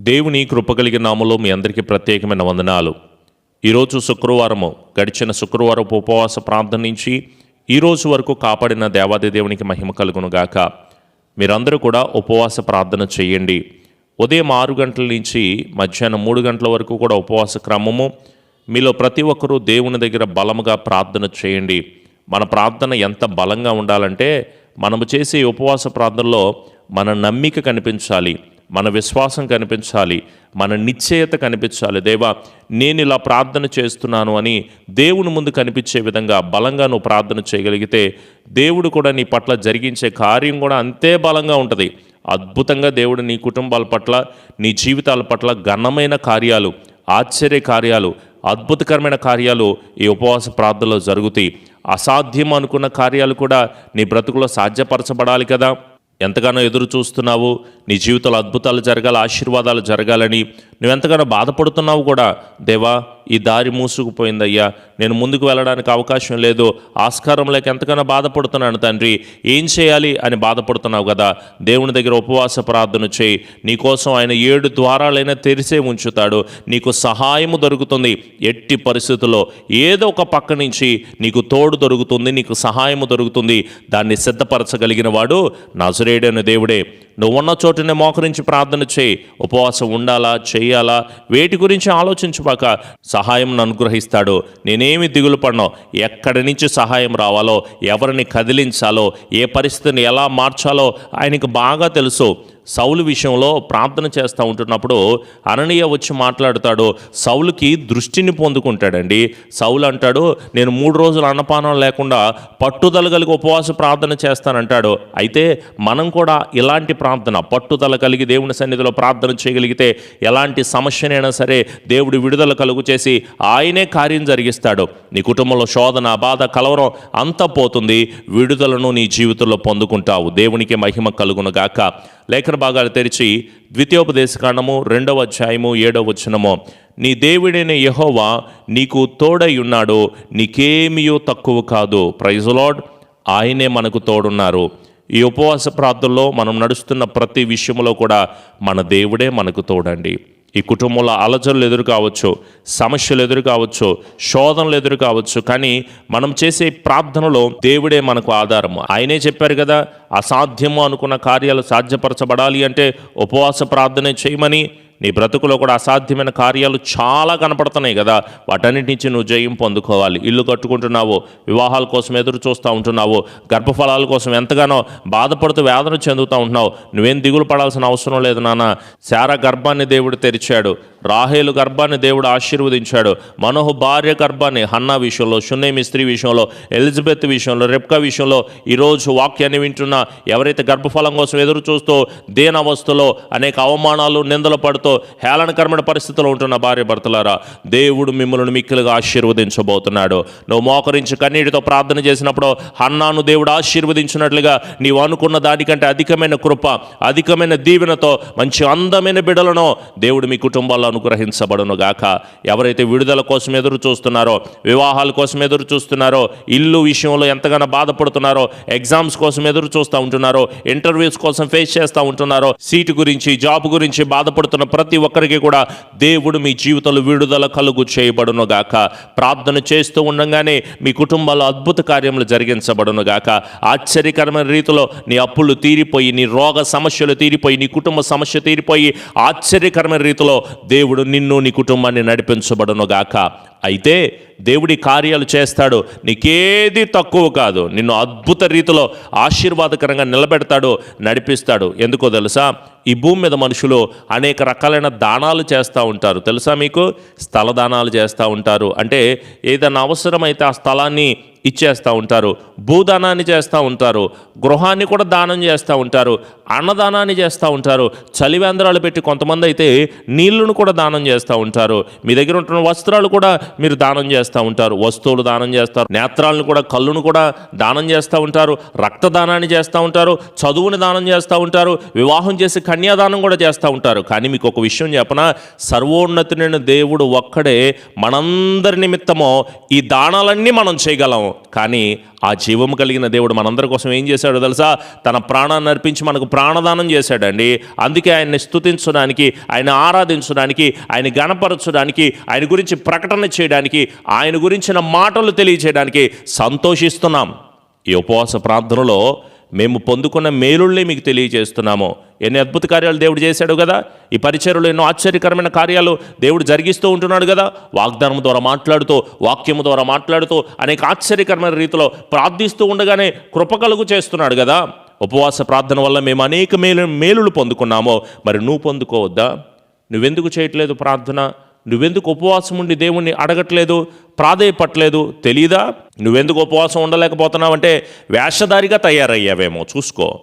దేవుని కృపగలిగిన నామలో మీ అందరికీ ప్రత్యేకమైన వందనాలు. ఈరోజు శుక్రవారము గడిచిన శుక్రవారపు ఉపవాస ప్రార్థన నుంచి ఈరోజు వరకు కాపాడిన దేవాది దేవునికి మహిమ కలుగును గాక మీరందరూ కూడా ఉపవాస ప్రార్థన చేయండి. ఉదయం ఆరు గంటల నుంచి మధ్యాహ్నం మూడు గంటల వరకు కూడా ఉపవాస క్రమము. మీలో ప్రతి ఒక్కరూ దేవుని దగ్గర బలముగా ప్రార్థన చేయండి. మన ప్రార్థన ఎంత బలంగా ఉండాలంటే మనము చేసే ఉపవాస ప్రార్థనలో మన నమ్మిక కనిపించాలి. మన విశ్వాసం కనిపించాలి మన నిశ్చయత కనిపించాలి. దేవా నేను ఇలా ప్రార్థన చేస్తున్నాను అని దేవుని ముందు కనిపించే విధంగా బలంగా నువ్వు ప్రార్థన చేయగలిగితే దేవుడు కూడా నీ పట్ల జరిగించే కార్యం కూడా అంతే బలంగా ఉంటుంది. అద్భుతంగా దేవుడు నీ కుటుంబాల పట్ల నీ జీవితాల పట్ల ఘనమైన కార్యాలు ఆశ్చర్య కార్యాలు అద్భుతకరమైన కార్యాలు ఈ ఉపవాస ప్రార్థనలో జరుగుతాయి. అసాధ్యం అనుకున్న కార్యాలు కూడా నీ బ్రతుకులో సాధ్యపరచబడాలి కదా. ఎంతగానో ఎదురు చూస్తున్నావు. నీ జీవితంలో అద్భుతాలు జరగాలి ఆశీర్వాదాలు జరగాలని నువ్వు ఎంతగానో బాధపడుతున్నావు కూడా దేవా ఈ దారి మూసుకుపోయిందయ్యా. నేను ముందుకు వెళ్ళడానికి అవకాశం లేదు. ఆస్కారం లేక ఎంతగానో బాధపడుతున్నాను తండ్రి. ఏం చేయాలి అని బాధపడుతున్నావు కదా. దేవుని దగ్గర ఉపవాస ప్రార్థన చేయి. నీకోసం ఆయన ఏడు ద్వారాలైనా తెరిసే ఉంచుతాడు. నీకు సహాయము దొరుకుతుంది. ఎట్టి పరిస్థితుల్లో ఏదో ఒక పక్క నుంచి నీకు తోడు దొరుకుతుంది నీకు సహాయము దొరుకుతుంది. దాన్ని సిద్ధపరచగలిగిన వాడు నజరేడైన దేవుడే. నువ్వు ఉన్న చోటనే మోకరించి ప్రార్థన చేయి. ఉపవాసం ఉండాలా? చేయాలా? వేటి గురించి ఆలోచించబాక సహాయం అనుగ్రహిస్తాడు. నేనేమి దిగులు పడను. ఎక్కడి నుంచి సహాయం రావాలో ఎవరిని కదిలించాలో ఏ పరిస్థితిని ఎలా మార్చాలో ఆయనకు బాగా తెలుసు. సౌలు విషయంలో ప్రార్థన చేస్తూ ఉంటున్నప్పుడు అననీయ వచ్చి మాట్లాడతాడు సౌలుకి దృష్టిని పొందుకుంటాడండి. సౌలు అంటాడు నేను మూడు రోజులు అన్నపానం లేకుండా పట్టుదల కలిగి ఉపవాస ప్రార్థన చేస్తానంటాడు. అయితే మనం కూడా ఇలాంటి ప్రార్థన పట్టుదల కలిగి దేవుని సన్నిధిలో ప్రార్థన చేయగలిగితే ఎలాంటి సమస్యనైనా సరే దేవుడు విడుదల కలుగు చేసి ఆయనే కార్యం జరిగిస్తాడు. నీ కుటుంబంలో శోధన బాధ కలవరం అంతా పోతుంది. విడుదలను నీ జీవితంలో పొందుకుంటావు. దేవునికి మహిమ కలుగునుగాక. లేఖన భాగాలు తెరిచి ద్వితీయోపదేశ కాండము రెండవ అధ్యాయము ఏడవ వచనము. నీ దేవుడైన యెహోవా నీకు తోడై ఉన్నాడు. నీకేమియో తక్కువ కాదు. ప్రైజ్ ఆయనే మనకు తోడున్నారు. ఈ ఉపవాస ప్రార్థనలో మనం నడుస్తున్న ప్రతి విషయంలో కూడా మన దేవుడే మనకు తోడండి. ఈ కుటుంబంలో అలజడులు ఎదురు కావచ్చు సమస్యలు ఎదురు కావచ్చు శోధనలు ఎదురు కావచ్చు కానీ మనం చేసే ప్రార్థనలో దేవుడే మనకు ఆధారము. ఆయనే చెప్పారు కదా అసాధ్యము అనుకున్న కార్యాలు సాధ్యపరచబడాలి అంటే ఉపవాస ప్రార్థనే చేయమని నీ బ్రతుకులో కూడా అసాధ్యమైన కార్యాలు చాలా కనపడుతున్నాయి కదా. వాటన్నిటి నుంచి నువ్వు జయం పొందుకోవాలి. ఇల్లు కట్టుకుంటున్నావు వివాహాల కోసం ఎదురు చూస్తూ ఉంటున్నావు గర్భఫలాల కోసం ఎంతగానో బాధపడుతూ వేదన చెందుతూ ఉంటున్నావు. నువ్వేం దిగులు పడాల్సిన అవసరం లేదు నాన్న. శారా గర్భాన్ని దేవుడు తెరిచాడు. రాహేలు గర్భాన్ని దేవుడు ఆశీర్వదించాడు. మనోహు భార్య గర్భాన్ని హన్నా విషయంలో సున్నేమి స్త్రీ విషయంలో ఎలిజబెత్ విషయంలో రెప్కా విషయంలో ఈరోజు వాక్యాన్ని వింటున్న ఎవరైతే గర్భఫలం కోసం ఎదురు చూస్తూ దీనవస్థలో అనేక అవమానాలు నిందలు పడుతూ హేళనకరమైన పరిస్థితిలో ఉంటున్న భార్య భర్తలారా దేవుడు మిమ్మల్ని మిక్కిలుగా ఆశీర్వదించబోతున్నాడు. నువ్వు మోకరించి కన్నీటితో ప్రార్థన చేసినప్పుడు హన్నాను దేవుడు ఆశీర్వదించినట్లుగా నీవు అనుకున్న దానికంటే అధికమైన కృప అధికమైన దీవెనతో మంచి అందమైన బిడలను దేవుడు మీ కుటుంబాల్లో అనుగ్రహించబడునుగాక. ఎవరైతే విడుదల కోసం ఎదురు చూస్తున్నారో వివాహాల కోసం ఎదురు చూస్తున్నారో ఇల్లు విషయంలో ఎంతగానో బాధపడుతున్నారో ఎగ్జామ్స్ కోసం ఎదురు చూస్తూ ఉంటున్నారో ఇంటర్వ్యూస్ కోసం ఫేస్ చేస్తూ ఉంటున్నారో సీటు గురించి జాబ్ గురించి బాధపడుతున్న ప్రతి ఒక్కరికి కూడా దేవుడు మీ జీవితంలో విడుదల కలుగు చేయబడునుగాక. ప్రార్థన చేస్తూ ఉండగానే మీ కుటుంబాల్లో అద్భుత కార్యములు జరిగించబడునుగాక. ఆశ్చర్యకరమైన రీతిలో నీ అప్పులు తీరిపోయి నీ రోగ సమస్యలు తీరిపోయి నీ కుటుంబ సమస్య తీరిపోయి ఆశ్చర్యకరమైన రీతిలో దేవుడు దేవుడు నిన్ను నీ కుటుంబాన్ని నడిపించబడను గాక అయితే దేవుడి కార్యాలు చేస్తాడు. నీకేది తక్కువ కాదు. నిన్ను అద్భుత రీతిలో ఆశీర్వాదకరంగా నిలబెడతాడు నడిపిస్తాడు. ఎందుకో తెలుసా? ఈ భూమి మీద మనుషులు అనేక రకాలైన దానాలు చేస్తూ ఉంటారు. తెలుసా మీకు? స్థల దానాలు చేస్తూ ఉంటారు. అంటే ఏదైనా అవసరమైతే ఆ స్థలాన్ని ఇచ్చేస్తూ ఉంటారు. భూదానాన్ని చేస్తూ ఉంటారు. గృహాన్ని కూడా దానం చేస్తూ ఉంటారు. అన్నదానాన్ని చేస్తూ ఉంటారు. చలివేంద్రాలు పెట్టి కొంతమంది అయితే నీళ్ళను కూడా దానం చేస్తూ ఉంటారు. మీ దగ్గర ఉంటున్న వస్త్రాలు కూడా మీరు దానం చేస్తూ ఉంటారు. వస్తువులు దానం చేస్తారు. నేత్రాలను కూడా కళ్ళును కూడా దానం చేస్తూ ఉంటారు. రక్తదానాన్ని చేస్తూ ఉంటారు. చదువుని దానం చేస్తూ ఉంటారు. వివాహం చేసి కన్యాదానం కూడా చేస్తూ ఉంటారు. కానీ మీకు ఒక విషయం చెప్పనా? సర్వోన్నతుడైన దేవుడు ఒక్కడే మనందరి నిమిత్తమో ఈ దానాలన్నీ మనం చేయగలం కానీ ఆ జీవము కలిగిన దేవుడు మనందరి కోసం ఏం చేశాడో తెలుసా? తన ప్రాణాన్ని అర్పించి మనకు ప్రాణదానం చేశాడండి. అందుకే ఆయన్ని స్థుతించడానికి ఆయన ఆరాధించడానికి ఆయన గణపరచడానికి ఆయన గురించి ప్రకటన చేయడానికి ఆయన గురించిన మాటలు తెలియచేయడానికి సంతోషిస్తున్నాం. ఈ ఉపవాస ప్రార్థనలో మేము పొందుకున్న మేలుళ్ళే మీకు తెలియజేస్తున్నాము ఎన్ని అద్భుత కార్యాలు దేవుడు చేశాడు కదా? ఈ పరిచయలు ఎన్నో ఆశ్చర్యకరమైన కార్యాలు దేవుడు జరిగిస్తూ ఉంటున్నాడు కదా? వాగ్దానం ద్వారా మాట్లాడుతూ వాక్యము ద్వారా మాట్లాడుతూ అనేక ఆశ్చర్యకరమైన రీతిలో ప్రార్థిస్తూ ఉండగానే కృప కలుగు చేస్తున్నాడు కదా? ఉపవాస ప్రార్థన వల్ల మేము అనేక మేలు మేలులు పొందుకున్నామో మరి నువ్వు పొందుకోవద్దా? నువ్వెందుకు చేయట్లేదు ప్రార్థన? నువ్వెందుకు ఉపవాసం ఉండి దేవుణ్ణి అడగట్లేదు? ప్రాధేయపట్లేదు తెలీదా? నువ్వెందుకు ఉపవాసం ఉండలేకపోతున్నావంటే వేషధారిగా తయారయ్యావేమో చూసుకో.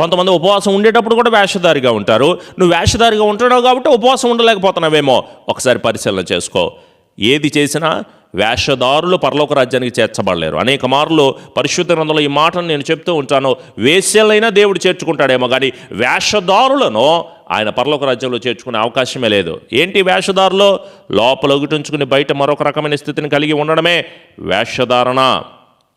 కొంతమంది ఉపవాసం ఉండేటప్పుడు కూడా వేషధారిగా ఉంటారు. నువ్వు వేషధారిగా ఉంటున్నావు కాబట్టి ఉపవాసం ఉండలేకపోతున్నావేమో. ఒకసారి పరిశీలన చేసుకో. ఏది చేసినా వేషధారులు పరలోక రాజ్యానికి చేర్చబడలేరు. అనేక మార్లు పరిశుద్ధ గ్రంథంలో ఈ మాటను నేను చెప్తూ ఉంటాను. వేశ్యలైనా దేవుడు చేర్చుకుంటాడేమో కానీ వేషధారులను ఆయన పరలోక రాజ్యంలో చేర్చుకునే అవకాశమే లేదు. ఏంటి వేషధారులు? లోపల ఒకటించుకుని బయట మరొక రకమైన స్థితిని కలిగి ఉండడమే వేషధారణ.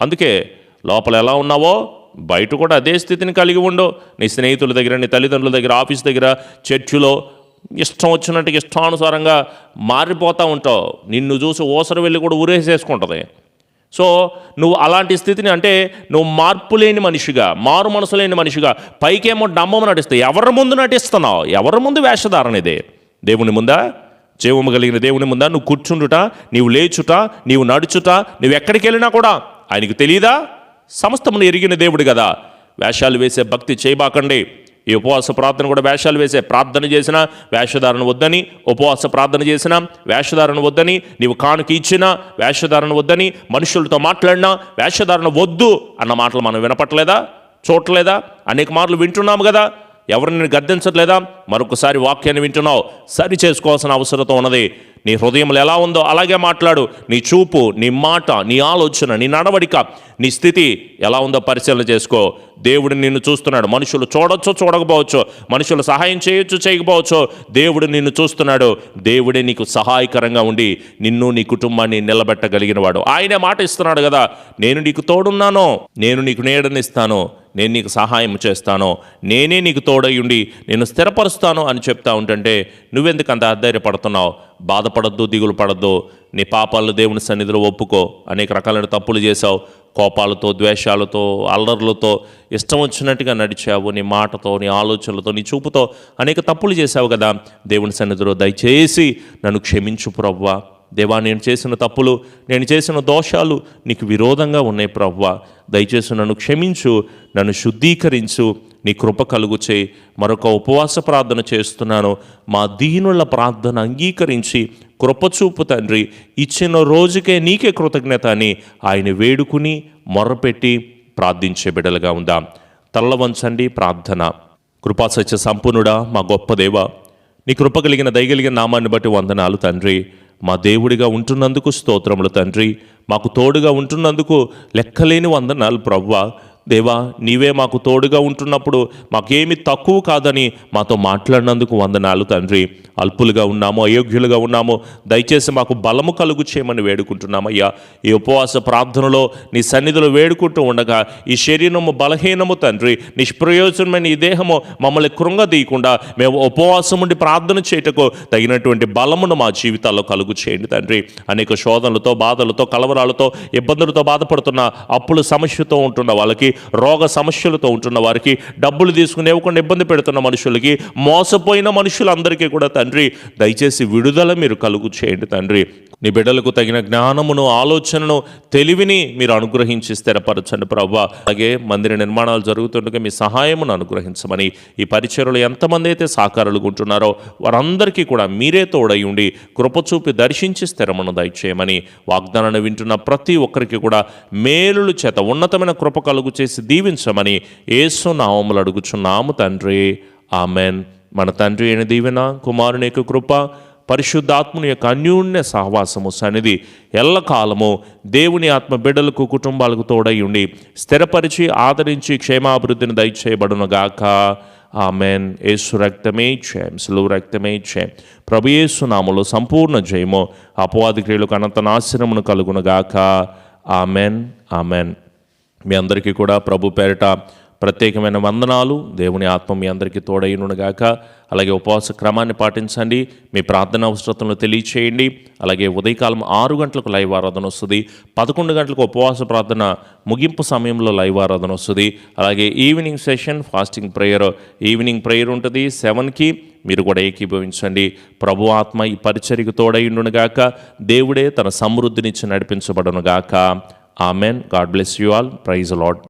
అందుకే లోపల ఎలా ఉన్నావో బయట కూడా అదే స్థితిని కలిగి ఉండు. నీ స్నేహితుల దగ్గర నీ తల్లిదండ్రుల దగ్గర ఆఫీస్ దగ్గర చర్చిలో ఇష్టం వచ్చినట్టు ఇష్టానుసారంగా మారిపోతూ ఉంటావు. నిన్ను చూసి ఓసరు వెళ్ళి కూడా ఊరేసేసుకుంటుంది. సో నువ్వు అలాంటి స్థితిని అంటే నువ్వు మార్పు లేని మనిషిగా మారు మనసు లేని మనిషిగా పైకేమో డమ్మము నటిస్తావు ఎవరి ముందు నటిస్తున్నావు? ఎవరి ముందు వేషధారణ ఇదే? దేవుని ముందా? జీవము కలిగిన దేవుని ముందా? నువ్వు కూర్చుండుట నీవు లేచుట నీవు నడుచుట నువ్వు ఎక్కడికి వెళ్ళినా కూడా ఆయనకు తెలియదా సమస్తమును ఎరిగిన దేవుడు కదా. వేషాలు వేసే భక్తి చేయబాకండి. ఈ ఉపవాస ప్రార్థన కూడా వేషాలు వేసే ప్రార్థన చేసిన వేషధారణ వద్దని ఉపవాస ప్రార్థన చేసిన వేషధారణ వద్దని నీవు కానుక ఇచ్చినా వేషధారణ వద్దని మనుషులతో మాట్లాడినా వేషధారణ వద్దు అన్న మాటలు మనం వినపట్లేదా చూడలేదా అనేక మార్లు వింటున్నాము కదా. ఎవరిని గద్దించట్లేదా? మరొకసారి వాక్యాన్ని వింటున్నావు. సరి చేసుకోవాల్సిన అవసరత ఉన్నది. నీ హృదయంలో ఎలా ఉందో అలాగే మాట్లాడు. నీ చూపు నీ మాట నీ ఆలోచన నీ నడవడిక నీ స్థితి ఎలా ఉందో పరిశీలన చేసుకో. దేవుడు నిన్ను చూస్తున్నాడు. మనుషులు చూడొచ్చు చూడకపోవచ్చు. మనుషులు సహాయం చేయొచ్చు చేయకపోవచ్చు. దేవుడు నిన్ను చూస్తున్నాడు. దేవుడే నీకు సహాయకరంగా ఉండి నిన్ను నీ కుటుంబాన్ని నిలబెట్టగలిగిన వాడు ఆయనే మాట ఇస్తున్నాడు కదా. నేను నీకు తోడున్నాను. నేను నీకు నీడనిస్తాను. నేను నీకు సహాయం చేస్తాను. నేనే నీకు తోడై ఉండి నేను స్థిరపరుస్తాను అని చెప్తా ఉంటుంటే నువ్వెందుకు అంత అధైర్యపడుతున్నావు? బాధపడద్దు దిగులు పడద్దు. నీ పాపాలను దేవుని సన్నిధిలో ఒప్పుకో. అనేక రకాలైన తప్పులు చేశావు. కోపాలతో ద్వేషాలతో అల్లర్లతో ఇష్టం వచ్చినట్టుగా నడిచావు. నీ మాటతో నీ ఆలోచనలతో నీ చూపుతో అనేక తప్పులు చేశావు కదా. దేవుని సన్నిధిలో దయచేసి నన్ను క్షమించు ప్రవ్వా. దేవా నేను చేసిన తప్పులు నేను చేసిన దోషాలు నీకు విరోధంగా ఉన్నాయి ప్రవ్వా. దయచేసి నన్ను క్షమించు నన్ను శుద్ధీకరించు. నీ కృప కలుగుచే మరొక ఉపవాస ప్రార్థన చేస్తున్నాను. మా దీనుల ప్రార్థన అంగీకరించి కృపచూపు తండ్రి ఇచ్చిన రోజుకే నీకే కృతజ్ఞత అని ఆయన వేడుకుని మొర్రపెట్టి ప్రార్థించే బిడలుగా ఉందాం. తల్లవంచండి ప్రార్థన. కృపాసత్య సంపూర్ణుడా మా గొప్ప దేవ నీ కృప కలిగిన దయగలిగిన నామాన్ని బట్టి వందనాలు తండ్రి. మా దేవుడిగా ఉంటున్నందుకు స్తోత్రములు తండ్రి. మాకు తోడుగా ఉంటున్నందుకు లెక్కలేని వందనాలు ప్రవ్వా. దేవా నీవే మాకు తోడుగా ఉంటున్నప్పుడు మాకేమి తక్కువ కాదని మాతో మాట్లాడినందుకు వందనాలు తండ్రి. అల్పులుగా ఉన్నాము అయోగ్యులుగా ఉన్నాము. దయచేసి మాకు బలము కలుగు చేయమని వేడుకుంటున్నామయ్యా. ఈ ఉపవాస ప్రార్థనలో నీ సన్నిధిలో వేడుకుంటూ ఉండగా ఈ శరీరము బలహీనము తండ్రి. నిష్ప్రయోజనమైన ఈ దేహము మమ్మల్ని కృంగదీయకుండా మేము ఉపవాసం ఉండి ప్రార్థన చేయటకు తగినటువంటి బలమును మా జీవితాల్లో కలుగు చేయండి తండ్రి. అనేక శోధనలతో బాధలతో కలవరాలతో ఇబ్బందులతో బాధపడుతున్న అప్పుల సమస్యతో ఉంటున్న వాళ్ళకి రోగ సమస్యలతో ఉంటున్న వారికి డబ్బులు తీసుకుని ఇవ్వకుండా ఇబ్బంది పెడుతున్న మనుషులకి మోసపోయిన మనుషులందరికీ కూడా తండ్రి దయచేసి విడుదల మీరు కలుగు చేయండి తండ్రి. నీ బిడ్డలకు తగిన జ్ఞానమును ఆలోచనను తెలివిని మీరు అనుగ్రహించి స్థిరపరచండి ప్రభా. అలాగే మందిర నిర్మాణాలు జరుగుతుండగా మీ సహాయమును అనుగ్రహించమని ఈ పరిచయలు ఎంతమంది అయితే సాకారులు ఉంటున్నారో వారందరికీ కూడా మీరే తోడై ఉండి కృపచూపి దర్శించి స్థిరమును దయచేయమని వాగ్దానాన్ని వింటున్న ప్రతి ఒక్కరికి కూడా మేలులు చేత ఉన్నతమైన కృప కలుగు చేసి దీవించమని ఏసు నామములు అడుగుచున్నాము తండ్రి. ఆమెన్. మన తండ్రి అయిన దీవెన కుమారుని యొక్క కృప పరిశుద్ధాత్ముని యొక్క అన్యూన్య సహవాసము సన్నిధి ఎల్లకాలము దేవుని ఆత్మ బిడ్డలకు కుటుంబాలకు తోడై ఉండి స్థిరపరిచి ఆదరించి క్షేమాభివృద్ధిని దయచేయబడునుగాక. ఆమెన్. యేసు రక్తమే జయం సులువు రక్తమే జయం ప్రభు యేసు సంపూర్ణ జయము అపవాది క్రియలకు అనంత నాశనమును కలుగునుగాక. ఆమెన్. ఆమెన్. మీ అందరికీ కూడా ప్రభు పేరిట ప్రత్యేకమైన వందనాలు. దేవుని ఆత్మ మీ అందరికీ తోడైనుగాక అలాగే ఉపవాస క్రమాన్ని పాటించండి. మీ ప్రార్థన అవసరతలను తెలియచేయండి. అలాగే ఉదయకాలం ఆరు గంటలకు లైవ్ ఆరాధన వస్తుంది. పదకొండు గంటలకు ఉపవాస ప్రార్థన ముగింపు సమయంలో లైవ్ ఆరాధన వస్తుంది. అలాగే evening session fasting prayer evening prayer ఉంటుంది. సెవెన్కి మీరు కూడా ఏకీభవించండి. ప్రభు ఆత్మ ఈ పరిచర్యకు తోడైండునుగాక దేవుడే తన సమృద్ధినిచ్చి నడిపించబడునుగాక Amen. God bless you all. Praise the Lord.